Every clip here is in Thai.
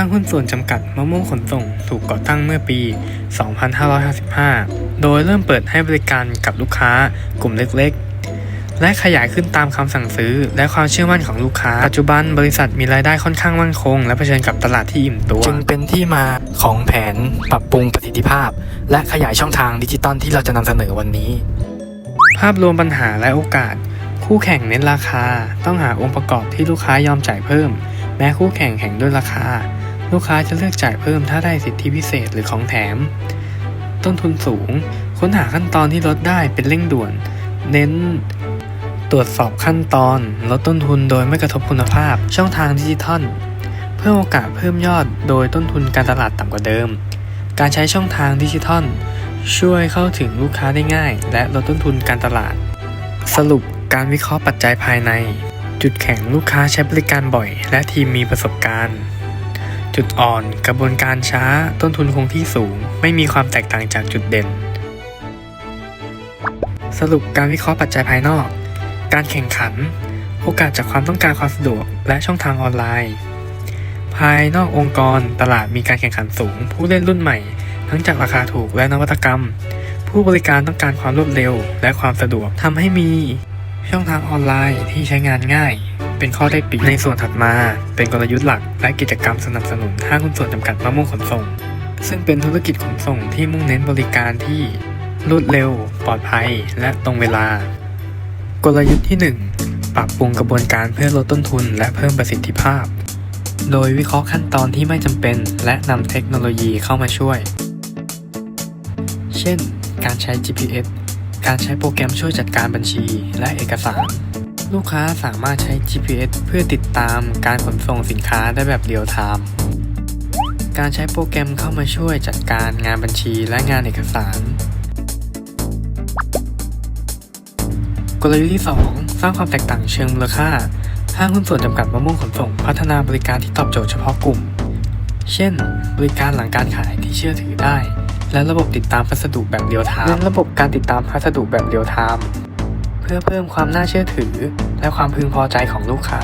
างหุ้นส่วนจำกัดมะม่วงขนส่งถูกก่อตั้งเมื่อปี 2555 โดยเริ่มเปิดให้บริการกับลูกค้ากลุ่มเล็กๆ และขยายขึ้นตามคำสั่งซื้อ และความเชื่อมั่นของลูกค้า ปัจจุบันบริษัทมีรายได้ค่อนข้างมั่นคง และเผชิญกับตลาดที่อิ่มตัว จึงเป็นที่มาของแผนปรับปรุงประสิทธิภาพ และขยายช่องทางดิจิตอลที่เราจะนำเสนอวันนี้ ภาพรวมปัญหาและโอกาส คู่แข่งเน้นราคา ต้องหาองค์ประกอบที่ลูกค้ายอมจ่ายเพิ่มแม้คู่แข่งแข่งด้วยราคา ลูกค้าจะเลือกจ่ายเพิ่มถ้าได้สิทธิพิเศษหรือของแถม ต้นทุนสูง ค้นหาขั้นตอนที่ลดได้เป็นเร่งด่วน เน้นตรวจสอบขั้นตอน ลดต้นทุนโดยไม่กระทบคุณภาพ ช่องทางดิจิทัล เพิ่มโอกาสเพิ่มยอดโดยต้นทุนการตลาดต่ำกว่าเดิม การใช้ช่องทางดิจิทัล ช่วยเข้าถึงลูกค้าได้ง่าย และลดต้นทุนการตลาด สรุปการวิเคราะห์ปัจจัยภายใน จุดแข็งลูกค้าใช้บริการบ่อย และทีมมีประสบการณ์ จุดอ่อน กระบวนการช้า ต้นทุนคงที่สูง ไม่มีความแตกต่างจากจุดเด่น สรุปการวิเคราะห์ปัจจัยภายนอก การแข่งขัน โอกาสจากความต้องการความสะดวก และช่องทางออนไลน์ ภายนอกองค์กรตลาดมีการแข่งขันสูง ผู้เล่นรุ่นใหม่ ทั้งจากราคาถูกและนวัตกรรม ผู้บริการต้องการความรวดเร็ว และความสะดวกทำให้มีช่องทางออนไลน์ที่ใช้งานง่าย เป็นข้อได้เปรียบในส่วนถัดมา เป็นกลยุทธ์หลักและกิจกรรมสนับสนุนห้างหุ้นส่วนจำกัดมะม่วงขนส่ง ซึ่งเป็นธุรกิจขนส่งที่มุ่งเน้นบริการที่รวดเร็ว ปลอดภัย และตรงเวลา กลยุทธ์ที่ 1 ปรับปรุงกระบวนการเพื่อลดต้นทุน และเพิ่มประสิทธิภาพ โดยวิเคราะห์ขั้นตอนที่ไม่จำเป็น และนำเทคโนโลยีเข้ามาช่วย เช่น การใช้ GPS การใช้โปรแกรมช่วยจัดการบัญชีและเอกสาร ลูกค้าสามารถใช้ GPS เพื่อติดตามการขนส่งสินค้าได้แบบเรียลไทม์การใช้โปรแกรมเข้ามาช่วยจัดการงานบัญชีและงานเอกสาร กลยุทธ์ที่ 2 สร้างความแตกต่างเชิงมูลค่า ห้างหุ้นส่วนจำกัดมะม่วงขนส่ง พัฒนาบริการที่ตอบโจทย์เฉพาะกลุ่ม เช่น บริการหลังการขายที่เชื่อถือได้ และระบบติดตามพัสดุแบบเรียลไทม์เน้นระบบการติดตามพัสดุแบบเรียลไทม์ พื่อเพิ่มความน่าเชื่อถือ และความพึงพอใจของลูกค้า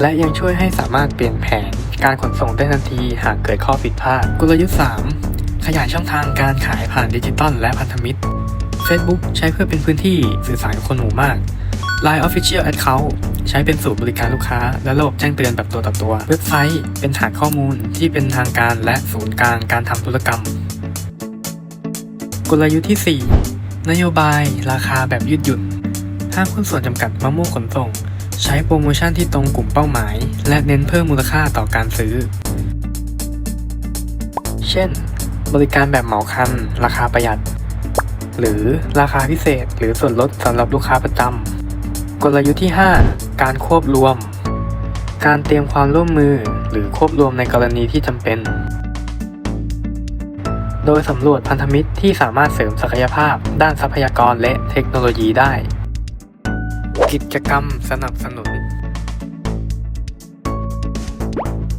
และยังช่วยให้สามารถเปลี่ยนแผนการขนส่งได้ทันทีหากเกิดข้อผิดพลาด กลยุทธ์ 3 ขยายช่องทางการขายผ่านดิจิตอลและพันธมิตร Facebook ใช้เพื่อเป็นพื้นที่สื่อสารกับคนหมู่มาก Line Official Account ใช้เป็นศูนย์บริการลูกค้า และระบบแจ้งเตือนแบบตัวต่อตัว เว็บไซต์เป็นฐานข้อมูลที่เป็นทางการและศูนย์กลางการทำธุรกรรม กลยุทธ์ที่ 4 นโยบาย ราคาแบบยืดหยุ่น ห้างหุ้นส่วนจำกัดมะม่วงขนส่ง ใช้โปรโมชั่นที่ตรงกลุ่มเป้าหมาย และเน้นเพิ่มมูลค่าต่อการซื้อ เช่น บริการแบบเหมาคัน ราคาประหยัด หรือราคาพิเศษหรือส่วนลดสำหรับลูกค้าประจำกลยุทธ์ที่ 5 การควบรวม การเตรียมความร่วมมือหรือควบรวมในกรณีที่จำเป็น โดยสำรวจพันธมิตรที่สามารถเสริมศักยภาพ ด้านทรัพยากรและเทคโนโลยีได้ กิจกรรมสนับสนุน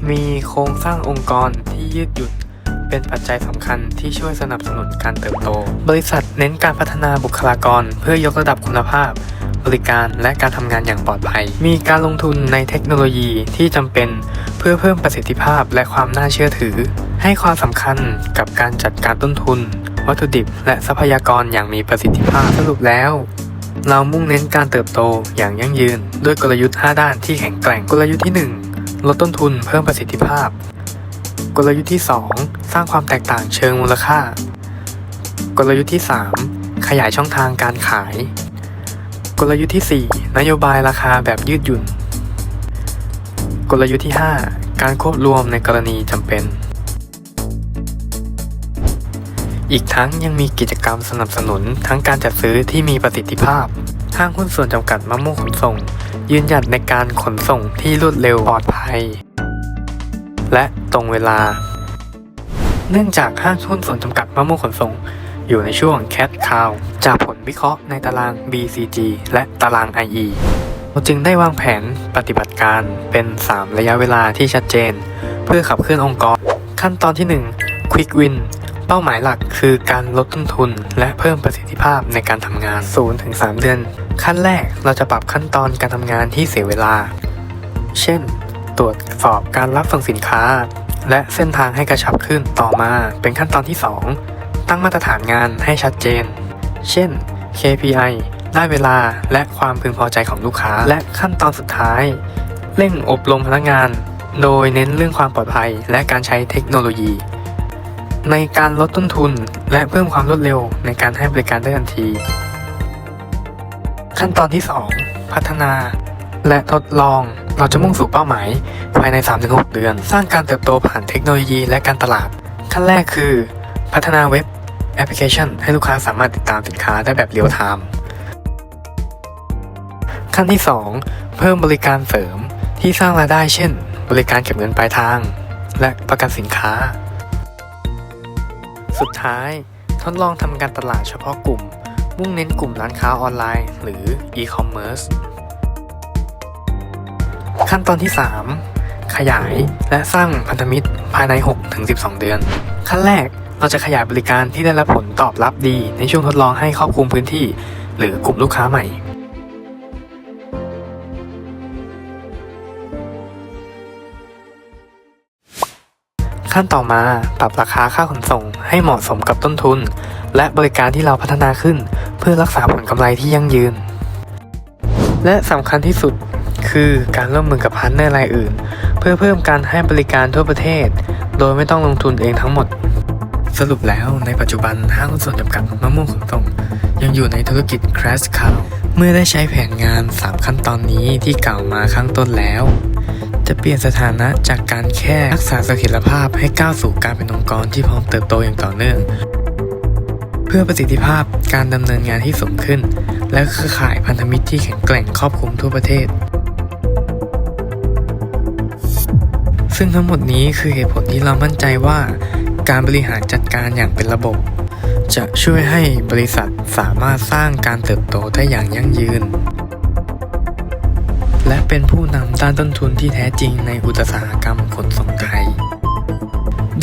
มีโครงสร้างองค์กรที่ยืดหยุ่นเป็นปัจจัยสำคัญที่ช่วยสนับสนุนการเติบโต บริษัทเน้นการพัฒนาบุคลากรเพื่อยกระดับคุณภาพ บริการและการทำงานอย่างปลอดภัย มีการลงทุนในเทคโนโลยีที่จำเป็นเพื่อเพิ่มประสิทธิภาพและความน่าเชื่อถือ ให้ความสำคัญกับการจัดการต้นทุน วัตถุดิบ และทรัพยากรอย่างมีประสิทธิภาพสรุปแล้วเรามุ่งเน้นการเติบโตอย่างยั่งยืน ด้วยกลยุทธ์ 5 ด้านที่แข็งแกร่งกลยุทธ์ที่ 1 ลดต้นทุนเพิ่มประสิทธิภาพ กลยุทธ์ที่ 2 สร้างความแตกต่างเชิงมูลค่า กลยุทธ์ที่ 3 ขยายช่องทางการขาย กลยุทธ์ที่ 4 นโยบายราคาแบบยืดหยุ่น กลยุทธ์ที่ 5 การควบรวมในกรณีจำเป็น อีกทั้งยังมีกิจกรรมสนับสนุนทั้งการจัดซื้อที่มีประสิทธิภาพ ห้างหุ้นส่วนจำกัดมะม่วงขนส่ง ยืนหยัดในการขนส่งที่รวดเร็วปลอดภัย และตรงเวลา เนื่องจากห้างหุ้นส่วนจำกัดมะม่วงขนส่ง อยู่ในช่วง Cat Cow จากผลวิเคราะห์ในตาราง BCG และตาราง IE เราจึงได้วางแผนปฏิบัติการเป็น 3 ระยะเวลาที่ชัดเจน เพื่อขับเคลื่อนองค์กร ขั้นตอนที่ 1 Quick Win เป้าหมายหลักคือการลดต้นทุน และเพิ่มประสิทธิภาพในการทำงาน 0-3 เดือน ขั้นแรกเราจะปรับขั้นตอนการทำงานที่เสียเวลา เช่น ตรวจสอบการรับส่งสินค้า และเส้นทางให้กระชับขึ้นต่อมาเป็นขั้นตอนที่ 2 ตั้งมาตรฐานงานให้ชัดเจน เช่น KPI ได้เวลาและความพึงพอใจของลูกค้า และขั้นตอนสุดท้าย เร่งอบรมพนักงาน โดยเน้นเรื่องความปลอดภัยและการใช้เทคโนโลยี ในการลดต้นทุนและเพิ่มความรวดเร็วในการให้บริการได้ทันที ขั้นตอนที่ 2 พัฒนา และทดลองเราจะมุ่งสู่เป้าหมาย ภายใน 3-6 เดือน สร้างการเติบโตผ่านเทคโนโลยีและการตลาด ขั้นแรกคือ พัฒนาเว็บ แอปพลิเคชันให้ลูกค้าสามารถติดตามสินค้าได้แบบเรียลไทม์ขั้นที่ 2 เพิ่มบริการเสริมที่สร้างรายได้เช่น บริการเก็บเงินปลายทาง และประกันสินค้า สุดท้าย ทดลองทำการตลาดเฉพาะกลุ่ม มุ่งเน้นกลุ่มร้านค้าออนไลน์ หรือ e-commerce ขั้นตอนที่ 3 ขยายและสร้างพันธมิตรภายใน 6-12 เดือน ขั้นแรก เราจะขยายบริการที่ได้รับผลตอบรับดีในช่วงทดลองให้ครอบคลุมพื้นที่ หรือกลุ่มลูกค้าใหม่ ขั้นต่อมาปรับราคาค่าขนส่งให้เหมาะสมกับต้นทุน และบริการที่เราพัฒนาขึ้น เพื่อรักษาผลกำไรที่ยั่งยืน และสำคัญที่สุดคือการร่วมมือกับพาร์ทเนอร์รายอื่น เพื่อเพิ่มการให้บริการทั่วประเทศ โดยไม่ต้องลงทุนเองทั้งหมด สรุปแล้วในปัจจุบันห้างส่วนจำกัดมะม่วงขนส่ง ยังอยู่ในธุรกิจ Crash Cow เมื่อได้ใช้แผนงาน 3 ขั้นตอนนี้ที่กล่าวมาข้างต้นแล้ว จะเปลี่ยนสถานะจากการแค่รักษาเสถียรภาพให้ก้าวสู่การเป็นองค์กรที่พร้อมเติบโตอย่างต่อเนื่อง เพื่อประสิทธิภาพการดำเนินงานที่สูงขึ้น และเครือข่ายพันธมิตรที่แข็งแกร่งครอบคลุมทั่วประเทศซึ่งทั้งหมดนี้คือเหตุผลที่เรามั่นใจว่า การบริหารจัดการอย่างเป็นระบบ จะช่วยให้บริษัทสามารถสร้างการเติบโตได้อย่างยั่งยืน และเป็นผู้นำด้านต้นทุนที่แท้จริงในอุตสาหกรรมขนส่งไทย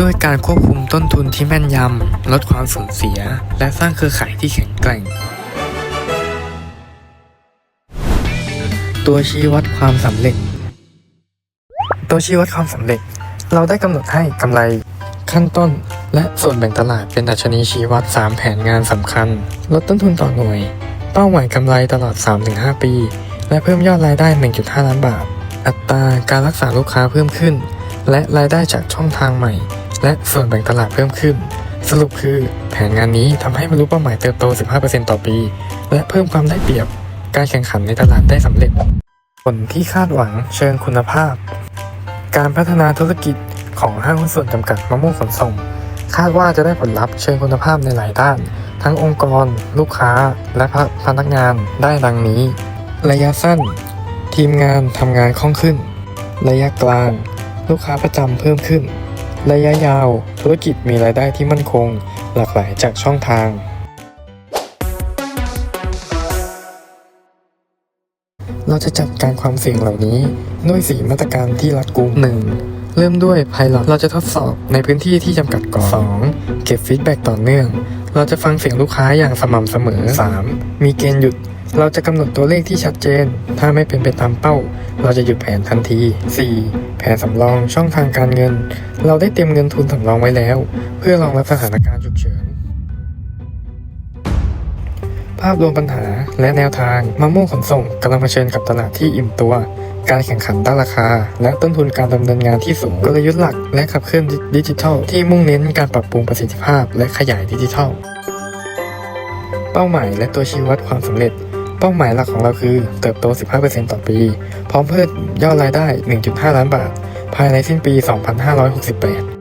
ด้วยการควบคุมต้นทุนที่แม่นยำ ลดความสูญเสีย และสร้างเครือข่ายที่แข็งแกร่ง ตัวชี้วัดความสำเร็จ ตัวชี้วัดความสำเร็จ เราได้กำหนดให้กำไร ขั้นต้น และส่วนแบ่งตลาดเป็นดัชนีชี้วัด 3 แผนงานสำคัญ ลดต้นทุนต่อหน่วย เป้าหมายกำไรตลอด 3-5 ปี และเพิ่มยอดรายได้ 1.5 ล้านบาท อัตราการรักษาลูกค้าเพิ่มขึ้น และรายได้จากช่องทางใหม่ และส่วนแบ่งตลาดเพิ่มขึ้น สรุปคือ แผนงานนี้ทำให้บรรลุเป้าหมายเติบโต 15%ต่อปี และเพิ่มความได้เปรียบ การแข่งขันในตลาดได้สำเร็จ ผลที่คาดหวังเชิงคุณภาพ การพัฒนาธุรกิจ ของห้างหุ้นส่วนจำกัดมะม่วงขนส่ง คาดว่าจะได้ผลลัพธ์เชิงคุณภาพในหลายด้าน ทั้งองค์กร ลูกค้า และพนักงานได้ดังนี้ ระยะสั้น ทีมงานทำงานคล่องขึ้น ระยะกลาง ลูกค้าประจำเพิ่มขึ้น ระยะยาว ธุรกิจมีรายได้ที่มั่นคง หลากหลายจากช่องทาง เราจะจัดการความเสี่ยงเหล่านี้ด้วย 4 มาตรการที่รัดกุม 1. เริ่มด้วย Pilot เราจะทดสอบในพื้นที่ที่จำกัดก่อน 2. เก็บฟีดแบ็กต่อเนื่อง เราจะฟังเสียงลูกค้าอย่างสม่ำเสมอ 3. มีเกณฑ์หยุด เราจะกำหนดตัวเลขที่ชัดเจน ถ้าไม่เป็นไปตามเป้า เราจะหยุดแผนทันที 4. แผนสำรองช่องทางการเงิน เราได้เตรียมเงินทุนสำรองไว้แล้ว เพื่อรองรับสถานการณ์ฉุกเฉินภาพรวมปัญหาและแนวทางมะม่วงขนส่งกำลังเผชิญกับตลาดที่อิ่มตัว การแข่งขันด้านราคา และต้นทุนการดำเนินงานที่สูงกลยุทธ์หลัก และขับเคลื่อนดิจิทัล ที่มุ่งเน้นการปรับปรุงประสิทธิภาพ และขยายดิจิทัล เป้าหมายและตัวชี้วัดความสำเร็จ เป้าหมายหลักของเราคือเติบโต 15%ต่อปี พร้อมเพิ่มยอดรายได้ 1.5 ล้านบาท ภายในสิ้นปี 2568